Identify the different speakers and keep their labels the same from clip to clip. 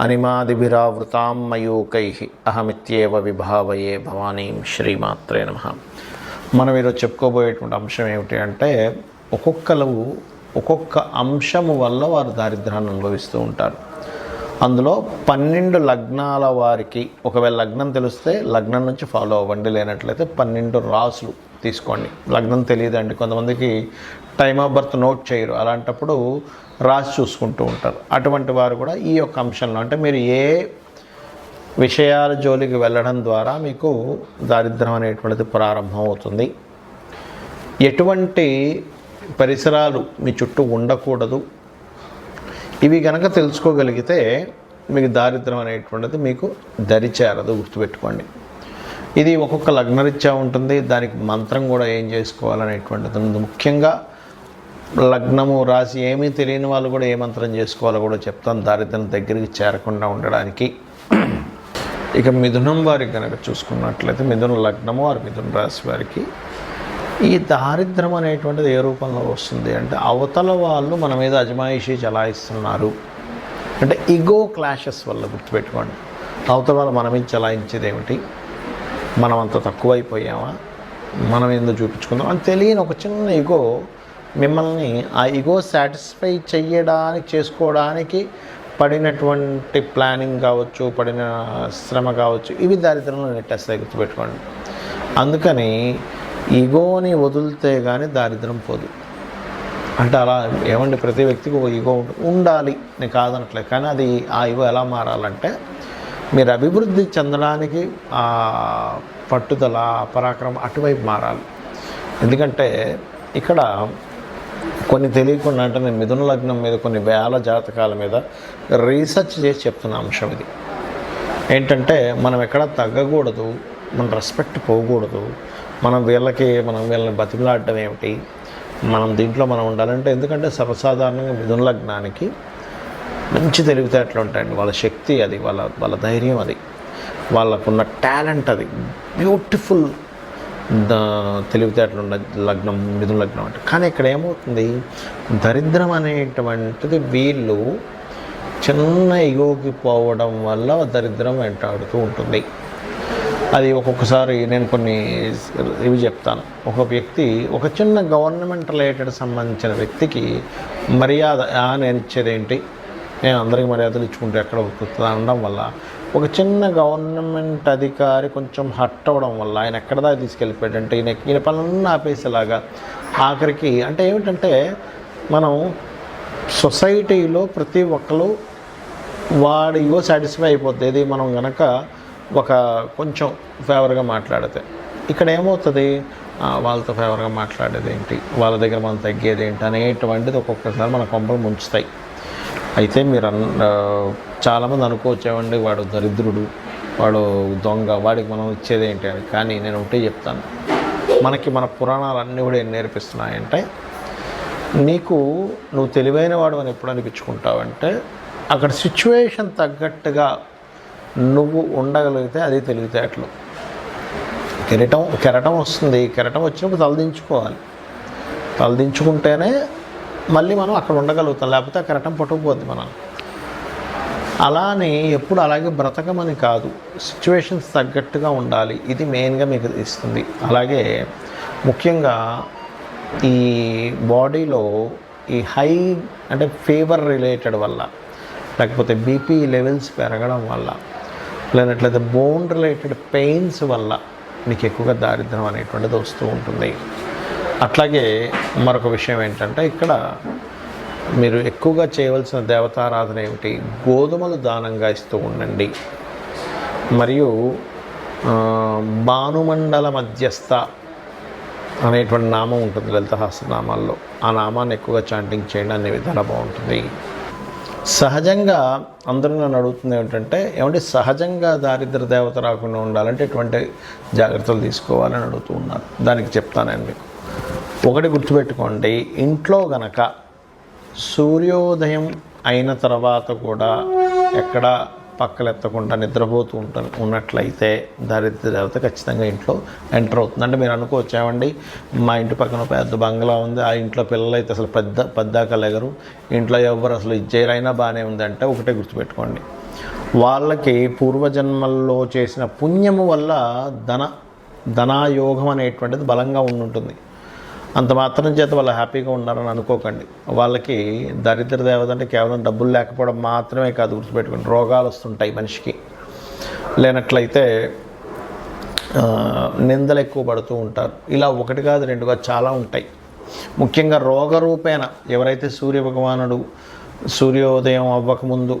Speaker 1: అనిమాదిభిరావృతాం మయూకై అహమిత్యేవ విభావయే భవానీం శ్రీమాత్రే నమ. మనం ఈరోజు చెప్పుకోబోయేటువంటి అంశం ఏమిటి అంటే ఒక్కొక్కరు ఒక్కొక్క అంశము వల్ల వారు దారిద్ర్యాన్ని అనుభవిస్తూ ఉంటారు. అందులో పన్నెండు లగ్నాల వారికి ఒకవేళ లగ్నం తెలిస్తే లగ్నం నుంచి ఫాలో అవ్వండి లేనట్లయితే పన్నెండు రాసులు తీసుకోండి. లగ్నం తెలియదండి. కొంతమందికి టైమ్ ఆఫ్ బర్త్ నోట్ చేయరు. అలాంటప్పుడు రాసి చూసుకుంటూ ఉంటారు. అటువంటి వారు కూడా ఈ యొక్క అంశంలో అంటే మీరు ఏ విషయాల జోలికి వెళ్ళడం ద్వారా మీకు దారిద్ర్యం అనేటువంటిది ప్రారంభం అవుతుంది. ఎటువంటి పరిసరాలు మీ చుట్టూ ఉండకూడదు. ఇవి కనుక తెలుసుకోగలిగితే మీకు దారిద్ర్యం అనేటువంటిది మీకు దరిచేరదు గుర్తుపెట్టుకోండి. ఇది ఒక్కొక్క లగ్నరీత్యా ఉంటుంది. దానికి మంత్రం కూడా ఏం చేసుకోవాలనేటువంటిది. ముఖ్యంగా లగ్నము రాసి ఏమీ తెలియని వాళ్ళు కూడా ఏ మంత్రం చేసుకోవాలో కూడా చెప్తాను. దారిద్ర్యం దగ్గరికి చేరకుండా ఉండడానికి. ఇక మిథునం వారికి కనుక చూసుకున్నట్లయితే మిథున లగ్నము వారి మిథున రాశి వారికి ఈ దారిద్రం అనేటువంటిది ఏ రూపంలో వస్తుంది అంటే అవతల వాళ్ళు మన మీద అజమాయిషీ చలాయిస్తున్నారు. అంటే ఇగో క్లాషెస్ వల్ల గుర్తుపెట్టుకోండి. అవతల వాళ్ళు మన మీద చలాయించేది ఏమిటి మనం అంత తక్కువైపోయామా? మనం ఎందుకు చూపించుకుందాం? అని తెలియని ఒక చిన్న ఇగో మిమ్మల్ని ఆ ఇగో సాటిస్ఫై చేయడానికి చేసుకోవడానికి పడినటువంటి ప్లానింగ్ కావచ్చు పడిన శ్రమ కావచ్చు ఇవి దారిద్రంలో నెట్టేస్తాయి గుర్తుపెట్టుకోండి. అందుకని ఈగోని వదిలితే కానీ దారిద్రం పోదు. అంటే అలా ఏమండి? ప్రతి వ్యక్తికి ఒక ఈగో ఉండాలి. నేను కాదనట్లేదు. కానీ అది ఆ ఈగో ఎలా మారాలంటే మీరు అభివృద్ధి చెందడానికి ఆ పట్టుదల పరాక్రమం అటువైపు మారాలి. ఎందుకంటే ఇక్కడ కొన్ని తెలియకుండా అంటే నేను మిథున లగ్నం మీద కొన్ని వేల జాతకాల మీద రీసెర్చ్ చేసి చెప్తున్న అంశం ఇది. ఏంటంటే మనం ఎక్కడ తగ్గకూడదు మన రెస్పెక్ట్ పోకూడదు. మనం వీళ్ళకి మనం వీళ్ళని బతిమలాడటం ఏమిటి? మనం దీంట్లో మనం ఉండాలంటే ఎందుకంటే సర్వసాధారణంగా మిథున లగ్నానికి మంచి తెలివితేటలు ఉంటాయండి. వాళ్ళ శక్తి అది వాళ్ళ వాళ్ళ ధైర్యం అది. వాళ్ళకున్న టాలెంట్ అది. బ్యూటిఫుల్ తెలివితేటలు ఉన్న లగ్నం మిథున లగ్నం అంటే. కానీ ఇక్కడ ఏమవుతుంది? దరిద్రం అనేటువంటిది వీళ్ళు చిన్న ఇగోకి పోవడం వల్ల దరిద్రం వెంటాడుతూ ఉంటుంది. అది ఒక్కొక్కసారి నేను కొన్ని ఇవి చెప్తాను. ఒక వ్యక్తి ఒక చిన్న గవర్నమెంట్ రిలేటెడ్ సంబంధించిన వ్యక్తికి మర్యాద "ఆ, నేను ఇచ్చేది ఏంటి నేను అందరికీ మర్యాదలు ఇచ్చుకుంటే ఎక్కడ ఉండడం అనడం వల్ల ఒక చిన్న గవర్నమెంట్ అధికారి కొంచెం హట్ అవ్వడం వల్ల ఆయన ఎక్కడ దాకా ఈయన ఈయన పనులన్నీ ఆపేసేలాగా ఆఖరికి అంటే ఏమిటంటే మనం సొసైటీలో ప్రతి ఒక్కరు వాడి ఇగో సాటిస్ఫై అయిపోతుంది మనం గనక ఒక కొంచెం ఫేవర్గా మాట్లాడితే. ఇక్కడ ఏమవుతుంది? వాళ్ళతో ఫేవర్గా మాట్లాడేది ఏంటి వాళ్ళ దగ్గర మనం తగ్గేది ఏంటి అనేటువంటిది ఒక్కొక్కసారి మన కొంపలు ముంచుతాయి. అయితే మీరు అన్ చాలామంది అనుకోవచ్చేవండి వాడు దరిద్రుడు వాడు దొంగ వాడికి మనం ఇచ్చేది ఏంటి అని. కానీ నేను ఒకటే చెప్తాను. మనకి మన పురాణాలు అన్నీ కూడా ఏం నేర్పిస్తున్నాయంటే నీకు నువ్వు తెలివైన వాడు అని ఎప్పుడు అనిపించుకుంటావంటే అక్కడ సిచ్యువేషన్ తగ్గట్టుగా నువ్వు ఉండగలిగితే అది తెలివితేటలు. కెరటం కెరటం వస్తుంది. కెరటం వచ్చినప్పుడు తలదించుకోవాలి. తలదించుకుంటేనే మళ్ళీ మనం అక్కడ ఉండగలుగుతాం. లేకపోతే అక్కడ రటం పట్టుకుపోద్ది మనం అలానే ఎప్పుడు అలాగే బ్రతకమని కాదు. సిచ్యువేషన్స్ తగ్గట్టుగా ఉండాలి. ఇది మెయిన్గా మీకు ఇస్తుంది. అలాగే ముఖ్యంగా ఈ బాడీలో ఈ హై అంటే ఫీవర్ రిలేటెడ్ వల్ల లేకపోతే బీపీ లెవెల్స్ పెరగడం వల్ల లేనట్లయితే బోన్ రిలేటెడ్ పెయిన్స్ వల్ల మీకు ఎక్కువగా దారిద్రం అనేటువంటిది వస్తూ ఉంటుంది. అట్లాగే మరొక విషయం ఏంటంటే ఇక్కడ మీరు ఎక్కువగా చేయవలసిన దేవతారాధన ఏమిటి? గోధుమలు దానంగా ఇస్తూ ఉండండి. మరియు భానుమండల మధ్యస్థ అనేటువంటి నామం ఉంటుంది లలిత నామాల్లో ఆ నామాన్ని ఎక్కువగా చాంటింగ్ చేయండి అనే విధానం బాగుంటుంది. సహజంగా అందరూ నన్ను అడుగుతుంది ఏమిటంటే ఏమంటే సహజంగా దారిద్ర దేవత రాకుండా ఉండాలంటే ఎటువంటి జాగ్రత్తలు తీసుకోవాలని అడుగుతూ ఉన్నారు. దానికి చెప్తాను నేను మీకు. ఒకటి గుర్తుపెట్టుకోండి. ఇంట్లో గనక సూర్యోదయం అయిన తర్వాత కూడా ఎక్కడ పక్కలెత్తకుండా నిద్రపోతూ ఉంట ఉన్నట్లయితే దారిద్ర దేవత ఖచ్చితంగా ఇంట్లో ఎంటర్ అవుతుంది అంటే మీరు అనుకోవచ్చామండి మా ఇంటి పక్కన పెద్ద బంగ్లా ఉంది. ఆ ఇంట్లో పిల్లలు అయితే అసలు పెద్ద పెద్దాక లేగరు. ఇంట్లో ఎవరు అసలు ఇచ్చేరైనా బాగానే ఉందంటే ఒకటే గుర్తుపెట్టుకోండి. వాళ్ళకి పూర్వజన్మల్లో చేసిన పుణ్యము వల్ల ధన ధనాయోగం అనేటువంటిది బలంగా ఉండుంటుంది. అంత మాత్రం చేత వాళ్ళు హ్యాపీగా ఉన్నారని అనుకోకండి. వాళ్ళకి దరిద్ర దేవత అంటే కేవలం డబ్బులు లేకపోవడం మాత్రమే కాదు గుర్తుపెట్టుకోండి. రోగాలు వస్తుంటాయి మనిషికి. లేనట్లయితే నిందలు ఎక్కువ పడుతూ ఉంటారు. ఇలా ఒకటి కాదు రెండుగా చాలా ఉంటాయి. ముఖ్యంగా రోగరూపేణ. ఎవరైతే సూర్య భగవానుడు సూర్యోదయం అవ్వకముందు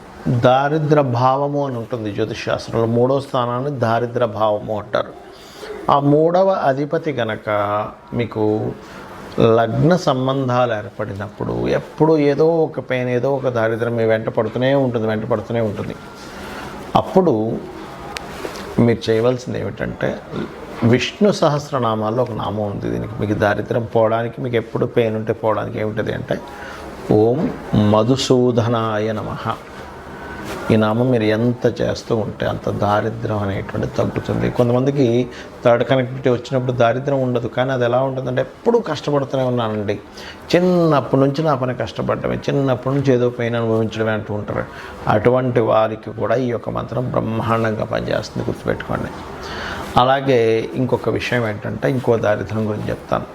Speaker 1: దారిద్ర భావము అని ఉంటుంది జ్యోతిషాస్త్రంలో మూడో మూడవ స్థానాన్ని దారిద్ర భావము అంటారు. ఆ మూడవ అధిపతి గనక మీకు లగ్న సంబంధాలు ఏర్పడినప్పుడు ఎప్పుడు ఏదో ఒక పెయిన్ ఏదో ఒక దారిద్రం మీ వెంట పడుతూనే ఉంటుంది వెంట పడుతూనే ఉంటుంది. అప్పుడు మీరు చేయవలసింది ఏమిటంటే విష్ణు సహస్రనామాల్లో ఒక నామం ఉంది దీనికి. మీకు దారిద్రం పోవడానికి మీకు ఎప్పుడు పెయిన్ ఉంటే పోవడానికి ఏమిటది అంటే ఓం మధుసూదనాయ నమః. ఈ నామం మీరు ఎంత చేస్తూ ఉంటే అంత దారిద్రం అనేటువంటి తగ్గుతుంది. కొంతమందికి థర్డ్ కనెక్టివిటీ వచ్చినప్పుడు దారిద్రం ఉండదు. కానీ అది ఎలా ఉంటుందంటే ఎప్పుడూ కష్టపడుతూనే ఉన్నానండి. చిన్నప్పటి నుంచి నా పని కష్టపడటమే చిన్నప్పటి నుంచి ఏదో పెయిన్ అనుభవించడమే అంటూ ఉంటారు. అటువంటి వారికి కూడా ఈ యొక్క మంత్రం బ్రహ్మాండంగా పనిచేస్తుంది. గుర్తుపెట్టుకోండి. అలాగే ఇంకొక విషయం ఏంటంటే ఇంకో దారిద్రం గురించి చెప్తాను.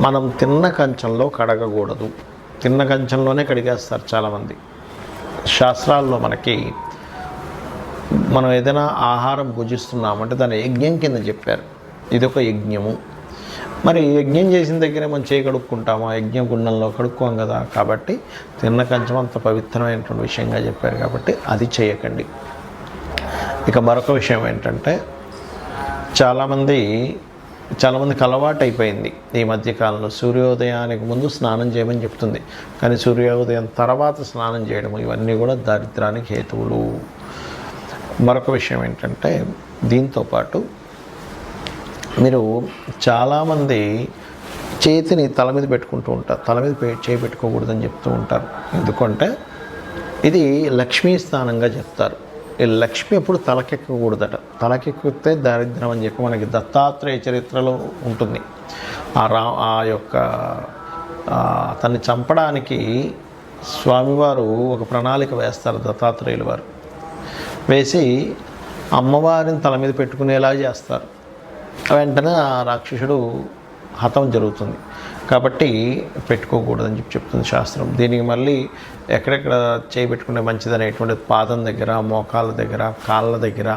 Speaker 1: మనం తిన్న కంచంలో కడగకూడదు. తిన్న కంచంలోనే కడిగేస్తారు చాలామంది. శాస్త్రాల్లో మనకి మనం ఏదైనా ఆహారం భుజిస్తున్నామంటే దాని యజ్ఞం కింద చెప్పారు. ఇది ఒక యజ్ఞము. మరి యజ్ఞం చేసిన దగ్గరే మనం చేయగడుక్కుంటాము ఆ యజ్ఞ గుండంలో కడుక్కోం కదా. కాబట్టి తిన్న కంచం అంత పవిత్రమైనటువంటి విషయంగా చెప్పారు కాబట్టి అది చేయకండి. ఇక మరొక విషయం ఏంటంటే చాలామంది చాలామందికి అలవాటు అయిపోయింది ఈ మధ్యకాలంలో సూర్యోదయానికి ముందు స్నానం చేయమని చెప్తుంది. కానీ సూర్యోదయం తర్వాత స్నానం చేయడం ఇవన్నీ కూడా దారిద్రానికి హేతువులు. మరొక విషయం ఏంటంటే దీంతో పాటు మీరు చాలామంది చేతిని తల మీద పెట్టుకుంటూ ఉంటారు. తల మీద పే- చేయి పెట్టుకోకూడదని చెప్తూ ఉంటారు. ఎందుకంటే ఇది లక్ష్మీ స్నానంగా చెప్తారు. లక్ష్మి ఎప్పుడు తలకెక్కకూడదట. తలకెక్కితే దారిద్ర్యం అని చెప్పి మనకి దత్తాత్రేయ చరిత్రలో ఉంటుంది. ఆ రా ఆ యొక్క తన్ని చంపడానికి స్వామివారు ఒక ప్రణాళిక వేస్తారు దత్తాత్రేయులు వారు. వేసి అమ్మవారిని తల మీద పెట్టుకునేలా చేస్తారు. వెంటనే ఆ రాక్షసుడు హతం జరుగుతుంది. కాబట్టి పెట్టుకోకూడదని చెప్పి చెప్తుంది శాస్త్రం. దీనికి మళ్ళీ ఎక్కడెక్కడ చేయబెట్టుకునే మంచిది అనేటువంటి పాదం దగ్గర మోకాళ్ళ దగ్గర కాళ్ళ దగ్గర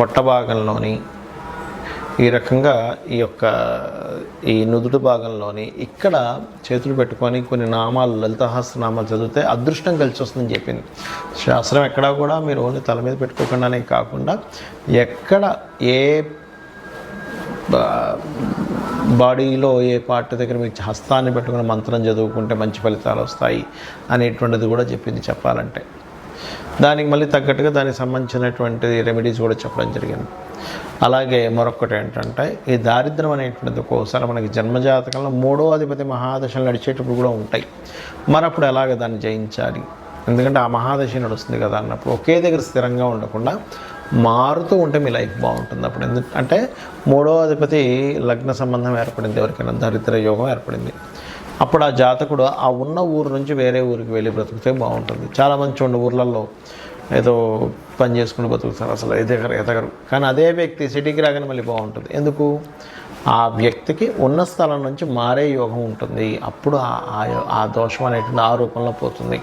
Speaker 1: పొట్ట భాగంలోని ఈ రకంగా ఈ యొక్క ఈ నుదుటి భాగంలోని ఇక్కడ చేతులు పెట్టుకొని కొన్ని నామాలు లలితహాస్య నామాలు చదివితే అదృష్టం కలిసి వస్తుందని చెప్పింది. శాస్త్రం ఎక్కడా కూడా మీరు ఓన్లీ తల మీద పెట్టుకోకుండానే కాకుండా ఎక్కడ ఏ బా- బాడీలో ఏ పార్ట్ దగ్గర మీకు హస్తాన్ని పెట్టుకుని మంత్రం చదువుకుంటే మంచి ఫలితాలు వస్తాయి అనేటువంటిది కూడా చెప్పింది చెప్పాలంటే. దానికి మళ్ళీ తగ్గట్టుగా దానికి సంబంధించినటువంటి రెమెడీస్ కూడా చెప్పడం జరిగింది. అలాగే మరొకటి ఏంటంటే ఈ దారిద్రం అనేటువంటిది ఒక్కోసారి మనకి జన్మజాతకంలో మూడో అధిపతి మహాదశలు నడిచేటప్పుడు కూడా ఉంటాయి. మరప్పుడు ఎలాగ దాన్ని జయించాలి? ఎందుకంటే ఆ మహాదశ నడుస్తుంది కదా అన్నప్పుడు ఒకే దగ్గర స్థిరంగా ఉండకుండా మారుతూ ఉంటే మీ లైఫ్ బాగుంటుంది అప్పుడు. ఎందుకు అంటే మూడో అధిపతి లగ్న సంబంధం ఏర్పడింది ఎవరికైనా దరిద్ర యోగం ఏర్పడింది. అప్పుడు ఆ జాతకుడు ఆ ఉన్న ఊరు నుంచి వేరే ఊరికి వెళ్ళి బ్రతికితే బాగుంటుంది. చాలామంది చూడండి ఊర్లలో ఏదో పని చేసుకుని బతుకుతారు అసలు ఎదగరు ఎదగరు. కానీ అదే వ్యక్తి సిటీకి రాగానే మళ్ళీ బాగుంటుంది. ఎందుకు? ఆ వ్యక్తికి ఉన్న స్థలం నుంచి మారే యోగం ఉంటుంది. అప్పుడు ఆ- ఆ దోషం అనేటువంటి ఆ రూపంలో పోతుంది.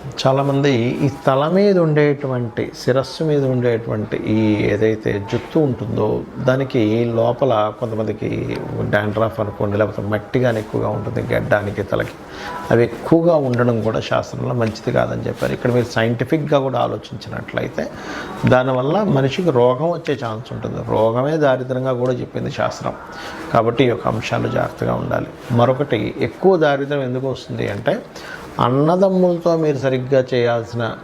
Speaker 1: చాలామంది ఈ తల మీద ఉండేటువంటి శిరస్సు మీద ఉండేటువంటి ఈ ఏదైతే జుత్తు ఉంటుందో దానికి లోపల కొంతమందికి డాండ్రాఫ్ అనుకోండి లేకపోతే మట్టి కానీ ఎక్కువగా ఉంటుంది గడ్డానికి తలకి. అవి ఎక్కువగా ఉండడం కూడా శాస్త్రంలో మంచిది కాదని చెప్పారు. ఇక్కడ మీరు సైంటిఫిక్గా కూడా ఆలోచించినట్లయితే దానివల్ల మనిషికి రోగం వచ్చే ఛాన్స్ ఉంటుంది. రోగమే దారిద్రంగా కూడా చెప్పింది శాస్త్రం. కాబట్టి ఈ యొక్క అంశాలు జాగ్రత్తగా ఉండాలి. మరొకటి ఎక్కువ దారిద్రం ఎందుకు వస్తుంది అంటే అన్నదమ్ములతో మీరు సరిగ్గా చేయాల్సిన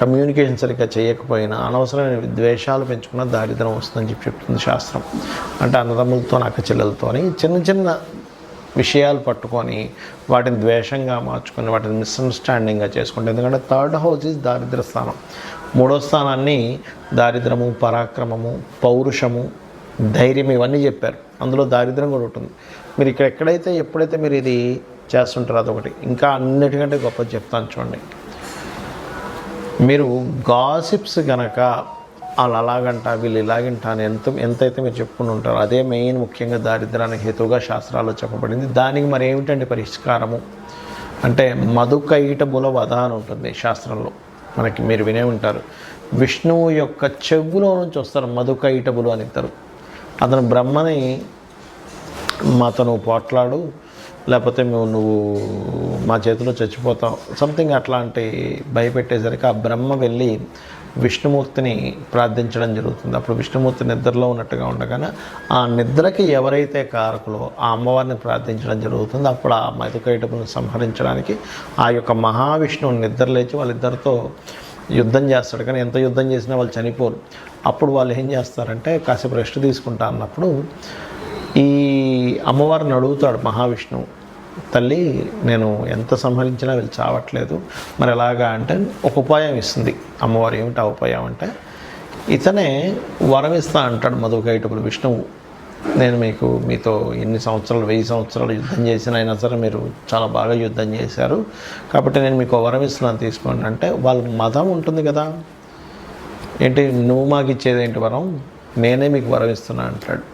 Speaker 1: కమ్యూనికేషన్ సరిగ్గా చేయకపోయినా అనవసరమైన ద్వేషాలు పెంచుకున్న దారిద్రం వస్తుందని చెప్పి చెప్తుంది శాస్త్రం. అంటే అన్నదమ్ములతో అక్క చెల్లెలతోని చిన్న చిన్న విషయాలు పట్టుకొని వాటిని ద్వేషంగా మార్చుకొని వాటిని మిస్అండర్స్టాండింగ్గా చేసుకుంటే ఎందుకంటే థర్డ్ హౌస్ ఈజ్ దారిద్ర స్థానం. మూడో స్థానాన్ని దారిద్రము పరాక్రమము పౌరుషము ధైర్యం ఇవన్నీ చెప్పారు. అందులో దారిద్రం కూడా ఉంటుంది. మీరు ఇక్కడ ఎక్కడైతే ఎప్పుడైతే మీరు ఇది చేస్తుంటారు అదొకటి. ఇంకా అన్నిటికంటే గొప్ప చెప్తాను చూడండి. మీరు గాసిప్స్ కనుక వాళ్ళు అలాగంట వీళ్ళు ఇలాగంట అని ఎంత ఎంతైతే మీరు చెప్పుకుని ఉంటారో అదే మెయిన్ ముఖ్యంగా దారిద్రానికి హేతువుగా శాస్త్రాల్లో చెప్పబడింది. దానికి మరి ఏమిటండి పరిష్కారము? అంటే మధుకైటబుల వధ అని ఉంటుంది శాస్త్రంలో. మనకి మీరు వినే ఉంటారు. విష్ణువు యొక్క చెవులో నుంచి వస్తారు మధుకైటబులు అని ఇద్దరు. అతను బ్రహ్మని మాతో పోట్లాడు లేకపోతే మేము నువ్వు మా చేతిలో చచ్చిపోతావు సంథింగ్ అట్లాంటి భయపెట్టేసరికి ఆ బ్రహ్మ వెళ్ళి విష్ణుమూర్తిని ప్రార్థించడం జరుగుతుంది. అప్పుడు విష్ణుమూర్తి నిద్రలో ఉన్నట్టుగా ఉండగానే ఆ నిద్రకి ఎవరైతే కారకులో ఆ అమ్మవారిని ప్రార్థించడం జరుగుతుంది అప్పుడు ఆ మధుకైటపును సంహరించడానికి ఆ యొక్క మహావిష్ణువు నిద్ర లేచి వాళ్ళిద్దరితో యుద్ధం చేస్తాడు. కానీ ఎంత యుద్ధం చేసినా వాళ్ళు చనిపోరు. అప్పుడు వాళ్ళు ఏం చేస్తారంటే కాసేపు రెస్ట్ తీసుకుంటా అన్నప్పుడు ఈ అమ్మవారిని అడుగుతాడు మహావిష్ణువు తల్లి నేను ఎంత సంహరించినా వీళ్ళు చావట్లేదు. మరి ఎలాగా? అంటే ఒక ఉపాయం ఇస్తుంది. అమ్మవారు ఏమిటి ఆ ఉపాయం అంటే ఇతనే వరం ఇస్తా అంటాడు మధుకైటపులు విష్ణువు నేను మీకు మీతో ఎన్ని సంవత్సరాలు వెయ్యి సంవత్సరాలు యుద్ధం చేసిన అయినా సరే మీరు చాలా బాగా యుద్ధం చేశారు. కాబట్టి నేను మీకు వరం ఇస్తున్నాను తీసుకోండి. అంటే వాళ్ళ మతం ఉంటుంది కదా. ఏంటి? నువ్వు మాకు ఇచ్చేది ఏంటి వరం? నేనే మీకు వరం ఇస్తున్నా అంటాడు.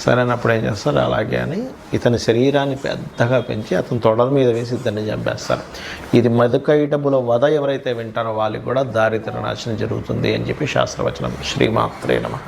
Speaker 1: సరేనప్పుడు ఏం చేస్తారు? అలాగే అని ఇతని శరీరాన్ని పెద్దగా పెంచి అతని తొడల మీద వేసి ఇద్దరిని చంపేస్తారు. ఇది మధుకైటబుల వధ ఎవరైతే వింటారో వాళ్ళకి కూడా దారిద్ర నాశనం జరుగుతుంది అని చెప్పి శాస్త్రవచనం. శ్రీమాత్రే నమ.